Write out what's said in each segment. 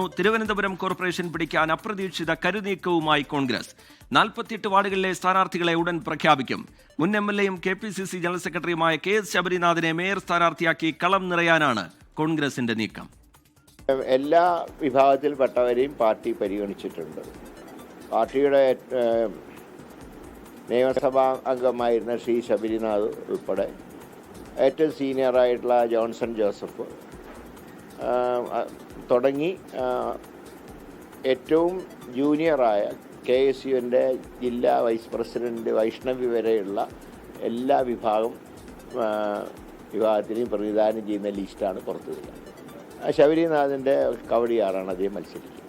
Thiruvananthapuram corporation പിടിക്കാൻ അപ്രതീക്ഷിത കരുനീക്കവുമായി കോൺഗ്രസ്. നാൽപ്പത്തിയെട്ട് വാർഡുകളിലെ സ്ഥാനാർത്ഥികളെ ഉടൻ പ്രഖ്യാപിക്കും. മുൻ എം എൽ എയും K P C C general സെക്രട്ടറിയുമായ കെ എസ് ശബരിനാഥിനെ മേയർ സ്ഥാനാർത്ഥിയാക്കി കളം നിറയാനാണ് കോൺഗ്രസിന്റെ നീക്കം. എല്ലാ വിഭാഗത്തിൽപ്പെട്ടവരെയും പാർട്ടി പരിഗണിച്ചിട്ടുണ്ട്. പാർട്ടിയുടെ നിയമസഭാ അംഗമായിരുന്ന ശ്രീ ശബരിനാഥ് ഉൾപ്പെടെ ഏറ്റവും സീനിയറായിട്ടുള്ള ജോൺസൺ ജോസഫ് തുടങ്ങി ഏറ്റവും ജൂനിയറായ കെ എസ് യുവിന്റെ ജില്ലാ വൈസ് പ്രസിഡന്റ് വൈഷ്ണവി വരെയുള്ള എല്ലാ വിഭാഗം വിഭാഗത്തിനെയും പ്രതിദാനം ചെയ്യുന്ന ലിസ്റ്റാണ് പുറത്തു വരിക ശബരിനാഥിന്റെ കവടിയാറാണ് അദ്ദേഹം മത്സരിക്കുന്നത്.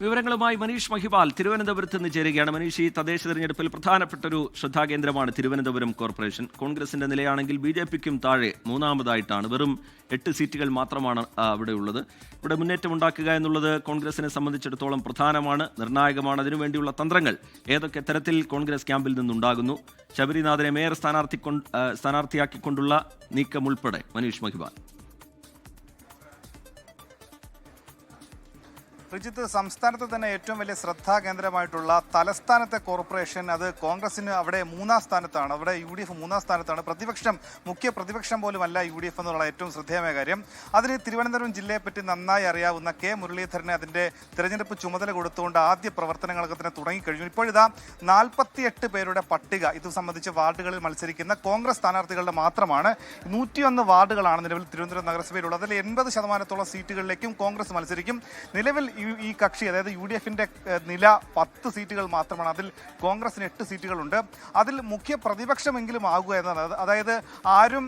വിവരങ്ങളുമായി മനീഷ് മഹിപാൽ തിരുവനന്തപുരത്ത് നിന്ന് ചേരുകയാണ്. മനീഷ് ഈ തദ്ദേശ തെരഞ്ഞെടുപ്പിൽ പ്രധാനപ്പെട്ട ഒരു ശ്രദ്ധാകേന്ദ്രമാണ് തിരുവനന്തപുരം കോർപ്പറേഷൻ. കോൺഗ്രസിന്റെ നിലയാണെങ്കിൽ ബി ജെ പിക്കും താഴെ മൂന്നാമതായിട്ടാണ്. വെറും എട്ട് സീറ്റുകൾ മാത്രമാണ് അവിടെ ഉള്ളത്. ഇവിടെ മുന്നേറ്റം ഉണ്ടാക്കുക എന്നുള്ളത് കോൺഗ്രസിനെ സംബന്ധിച്ചിടത്തോളം പ്രധാനമാണ് നിർണായകമാണ്. അതിനുവേണ്ടിയുള്ള തന്ത്രങ്ങൾ ഏതൊക്കെ തരത്തിൽ കോൺഗ്രസ് ക്യാമ്പിൽ നിന്നുണ്ടാകുന്നു? ശബരിനാഥനെ മേയർ സ്ഥാനാർത്ഥി സ്ഥാനാർത്ഥിയാക്കിക്കൊണ്ടുള്ള നീക്കം ഉൾപ്പെടെ. മനീഷ് മഹിപാൽ റിജിത്ത് സംസ്ഥാനത്ത് തന്നെ ഏറ്റവും വലിയ ശ്രദ്ധാകേന്ദ്രമായിട്ടുള്ള തലസ്ഥാനത്തെ കോർപ്പറേഷൻ അത് കോൺഗ്രസിന് അവിടെ മൂന്നാം സ്ഥാനത്താണ്. അവിടെ യു ഡി എഫ് മൂന്നാം സ്ഥാനത്താണ്. പ്രതിപക്ഷം മുഖ്യ പ്രതിപക്ഷം പോലുമല്ല യു ഡി എഫ് എന്നുള്ള ഏറ്റവും ശ്രദ്ധേയമായ കാര്യം. അതിന് തിരുവനന്തപുരം ജില്ലയെപ്പറ്റി നന്നായി അറിയാവുന്ന കെ. മുരളീധരനെ അതിന്റെ തിരഞ്ഞെടുപ്പ് ചുമതല കൊടുത്തുകൊണ്ട് ആദ്യ പ്രവർത്തനങ്ങളൊക്കെ തന്നെ തുടങ്ങിക്കഴിഞ്ഞു. ഇപ്പോഴിതാ നാൽപ്പത്തിയെട്ട് പേരുടെ പട്ടിക ഇത് സംബന്ധിച്ച് വാർഡുകളിൽ മത്സരിക്കുന്ന കോൺഗ്രസ് സ്ഥാനാർത്ഥികളുടെ മാത്രമാണ്. നൂറ്റിയൊന്ന് വാർഡുകളാണ് നിലവിൽ തിരുവനന്തപുരം നഗരസഭയിലുള്ളത്. അതിൽ എൺപത് ശതമാനത്തോളം സീറ്റുകളിലേക്കും കോൺഗ്രസ് മത്സരിക്കും. നിലവിൽ ഈ- കക്ഷി അതായത് യു ഡി എഫിന്റെ നില പത്ത് സീറ്റുകൾ മാത്രമാണ്. അതിൽ കോൺഗ്രസിന് എട്ട് സീറ്റുകളുണ്ട്. അതിൽ മുഖ്യ പ്രതിപക്ഷമെങ്കിലും ആകുക എന്നതാണ്. അതായത് ആരും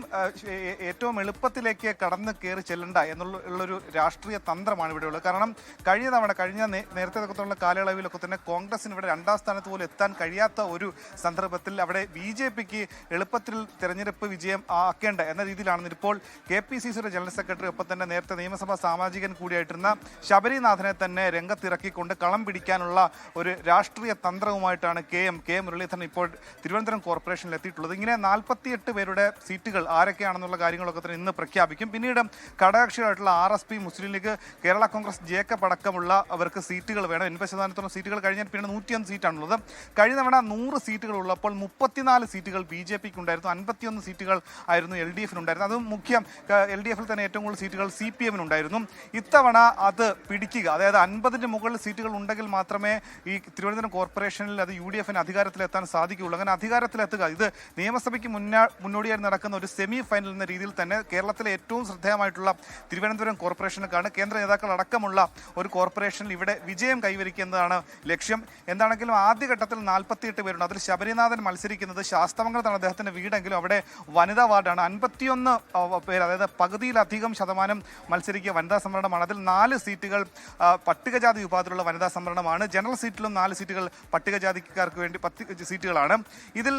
ഏറ്റവും എളുപ്പത്തിലേക്ക് കടന്ന് കയറി ചെല്ലണ്ട എന്നുള്ള ഒരു രാഷ്ട്രീയ തന്ത്രമാണ് ഇവിടെയുള്ളത് കാരണം കഴിഞ്ഞ തവണ കഴിഞ്ഞ നേരത്തെ തൊട്ടുള്ള കാലയളവിലൊക്കെ തന്നെ കോൺഗ്രസിന് ഇവിടെ രണ്ടാം സ്ഥാനത്ത് പോലും എത്താൻ കഴിയാത്ത ഒരു സന്ദർഭത്തിൽ അവിടെ ബി ജെ പിക്ക് എളുപ്പത്തിൽ തെരഞ്ഞെടുപ്പ് വിജയം ആക്കേണ്ട എന്ന രീതിയിലാണ് ഇപ്പോൾ കെ പി സി സിയുടെ ജനറൽ സെക്രട്ടറി ഒപ്പം തന്നെ നേരത്തെ നിയമസഭാ സാമാജികൻ കൂടിയായിട്ടിരുന്ന ശബരിനാഥനെ തന്നെ രംഗത്തിറക്കിക്കൊണ്ട് കളം പിടിക്കാനുള്ള ഒരു രാഷ്ട്രീയ തന്ത്രവുമായിട്ടാണ് കെ എം കെ മുരളീധരൻ ഇപ്പോൾ തിരുവനന്തപുരം കോർപ്പറേഷനിൽ എത്തിയിട്ടുള്ളത്. ഇങ്ങനെ നാൽപ്പത്തിയെട്ട് പേരുടെ സീറ്റുകൾ ആരൊക്കെയാണെന്നുള്ള കാര്യങ്ങളൊക്കെ തന്നെ ഇന്ന് പ്രഖ്യാപിക്കും. പിന്നീട് ഘടകകക്ഷികളായിട്ടുള്ള R S P Muslim League Kerala Congress Jacob അടക്കമുള്ള അവർക്ക് സീറ്റുകൾ വേണം. എൺപത് ശതമാനത്തോളം സീറ്റുകൾ കഴിഞ്ഞാൽ പിന്നെ നൂറ്റിയൊന്ന് സീറ്റാണുള്ളത്. കഴിഞ്ഞ തവണ നൂറ് സീറ്റുകൾ ഉള്ളപ്പോൾ മുപ്പത്തിനാല് സീറ്റുകൾ ബി ജെ പിക്ക് ഉണ്ടായിരുന്നു അൻപത്തിയൊന്ന് സീറ്റുകൾ ആയിരുന്നു എൽ ഡി എഫിനുണ്ടായിരുന്നു അതും മുഖ്യം എൽ ഡി എഫിൽ തന്നെ ഏറ്റവും കൂടുതൽ സീറ്റുകൾ സി പി എമ്മിനുണ്ടായിരുന്നു. ഇത്തവണ അത് പിടിക്കുക അതായത് അൻപതിന് മുകളിൽ സീറ്റുകൾ ഉണ്ടെങ്കിൽ മാത്രമേ ഈ തിരുവനന്തപുരം കോർപ്പറേഷനിൽ അത് യു ഡി എഫിന് അധികാരത്തിലെത്താൻ സാധിക്കുകയുള്ളൂ. അങ്ങനെ അധികാരത്തിലെത്തുക. ഇത് നിയമസഭയ്ക്ക് മുന്നാ മുന്നോടിയായി നടക്കുന്ന ഒരു സെമി ഫൈനൽ എന്ന രീതിയിൽ തന്നെ കേരളത്തിലെ ഏറ്റവും ശ്രദ്ധേയമായിട്ടുള്ള തിരുവനന്തപുരം കോർപ്പറേഷനൊക്കെയാണ് കേന്ദ്ര നേതാക്കൾ അടക്കമുള്ള ഒരു കോർപ്പറേഷനിൽ ഇവിടെ വിജയം കൈവരിക്കുന്നതാണ് ലക്ഷ്യം. എന്താണെങ്കിലും ആദ്യഘട്ടത്തിൽ നാൽപ്പത്തിയെട്ട് പേരുണ്ട്. അതിൽ ശബരിനാഥൻ മത്സരിക്കുന്നത് ശാസ്തമംഗലത്താണ്. അദ്ദേഹത്തിന്റെ വീടെങ്കിലും അവിടെ വനിതാ വാർഡാണ്. അൻപത്തിയൊന്ന് പേര് അതായത് പകുതിയിലധികം ശതമാനം മത്സരിക്കുക വനിതാ സംവരണമാണ് അതിൽ നാല് സീറ്റുകൾ പട്ടികജാതി വിഭാഗത്തിലുള്ള വനിതാ സംവരണമാണ്. ജനറൽ സീറ്റിലും നാല് സീറ്റുകൾ പട്ടികജാതിക്കാർക്ക് വേണ്ടി പത്ത് സീറ്റുകളാണ്. ഇതിൽ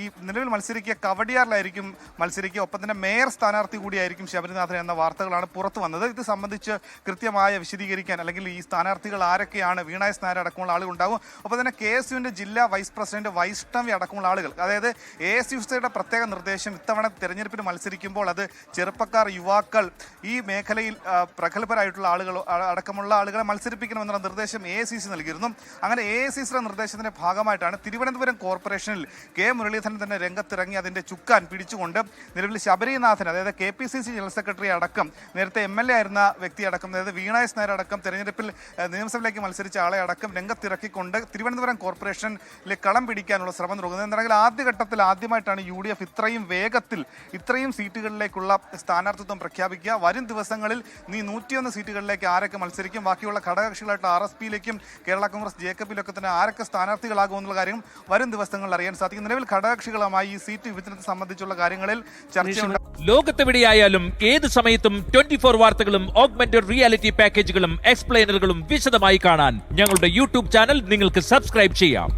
ഈ നിലവിൽ മത്സരിക്കുക കവടിയാറിലായിരിക്കും മത്സരിക്കുക. ഒപ്പം തന്നെ മേയർ സ്ഥാനാർത്ഥി കൂടിയായിരിക്കും ശബരിനാഥൻ എന്ന വാർത്തകളാണ് പുറത്തു വന്നത്. ഇത് സംബന്ധിച്ച് കൃത്യമായ വിശദീകരിക്കാൻ അല്ലെങ്കിൽ ഈ സ്ഥാനാർത്ഥികൾ ആരൊക്കെയാണ് വീണായ സ്ഥാനം അടക്കമുള്ള ആളുകൾ ഉണ്ടാവും. ഒപ്പം തന്നെ കെ എസ് യുവിന്റെ ജില്ലാ വൈസ് പ്രസിഡന്റ് വൈഷ്ണവി അടക്കമുള്ള ആളുകൾ. അതായത് എ എസ് യുസയുടെ പ്രത്യേക നിർദ്ദേശം ഇത്തവണ തെരഞ്ഞെടുപ്പിന് മത്സരിക്കുമ്പോൾ അത് ചെറുപ്പക്കാർ യുവാക്കൾ ഈ മേഖലയിൽ പ്രഗത്ഭരായിട്ടുള്ള ആളുകൾ അടക്കമുള്ള അടക്കമുള്ള ആളുകളെ മത്സരിപ്പിക്കണമെന്നുള്ള നിർദ്ദേശം എ സി സി നൽകിയിരുന്നു. അങ്ങനെ എ സി സിയുടെ നിർദ്ദേശത്തിന്റെ ഭാഗമായിട്ടാണ് തിരുവനന്തപുരം കോർപ്പറേഷനിൽ കെ മുരളീധരൻ തന്നെ രംഗത്തിറങ്ങി അതിന്റെ ചുക്കാൻ പിടിച്ചുകൊണ്ട് നിലവിൽ ശബരിനാഥൻ അതായത് K P C C general secretary അടക്കം നേരത്തെ എം എൽ എ ആയിരുന്ന വ്യക്തി അടക്കം അതായത് വീണായസ് നായർ അടക്കം തെരഞ്ഞെടുപ്പിൽ നിയമസഭയിലേക്ക് മത്സരിച്ച ആളെ അടക്കം രംഗത്തിറക്കിക്കൊണ്ട് തിരുവനന്തപുരം കോർപ്പറേഷനിൽ കളം പിടിക്കാനുള്ള ശ്രമം തുടങ്ങുന്നത് എന്താണെങ്കിൽ ആദ്യഘട്ടത്തിൽ ആദ്യമായിട്ടാണ് യു ഡി എഫ് ഇത്രയും വേഗത്തിൽ ഇത്രയും സീറ്റുകളിലേക്കുള്ള സ്ഥാനാർത്ഥിത്വം പ്രഖ്യാപിക്കുക. വരും ദിവസങ്ങളിൽ നീ നൂറ്റിയൊന്ന് സീറ്റുകളിലേക്ക് ആരൊക്കെ മത്സരിക്കും? ബാക്കിയുള്ള ഘടകകക്ഷികളായിട്ട് ആർ എസ് പിയിലേക്കും കേരള കോൺഗ്രസ് ജേക്കബിലൊക്കെ തന്നെ ആരൊക്കെ സ്ഥാനാർത്ഥികളാകും എന്നുള്ള കാര്യം വരും ദിവസങ്ങളിൽ അറിയാൻ സാധിക്കും. നിലവിൽ ഘടകകക്ഷികളുമായി ഈ സീറ്റ് വിഭജനത്തെ സംബന്ധിച്ചുള്ള കാര്യങ്ങളിൽ ചർച്ചയുണ്ട്. ലോകത്തെവിടെയായാലും ഏത് സമയത്തും ട്വന്റി ഫോർ വാർത്തകളും ഓഗ്മെന്റഡ് റിയാലിറ്റി പാക്കേജുകളും എക്സ്പ്ലെയിനറുകളും വിശദമായി കാണാൻ ഞങ്ങളുടെ യൂട്യൂബ് ചാനൽ നിങ്ങൾക്ക് സബ്സ്ക്രൈബ് ചെയ്യാം.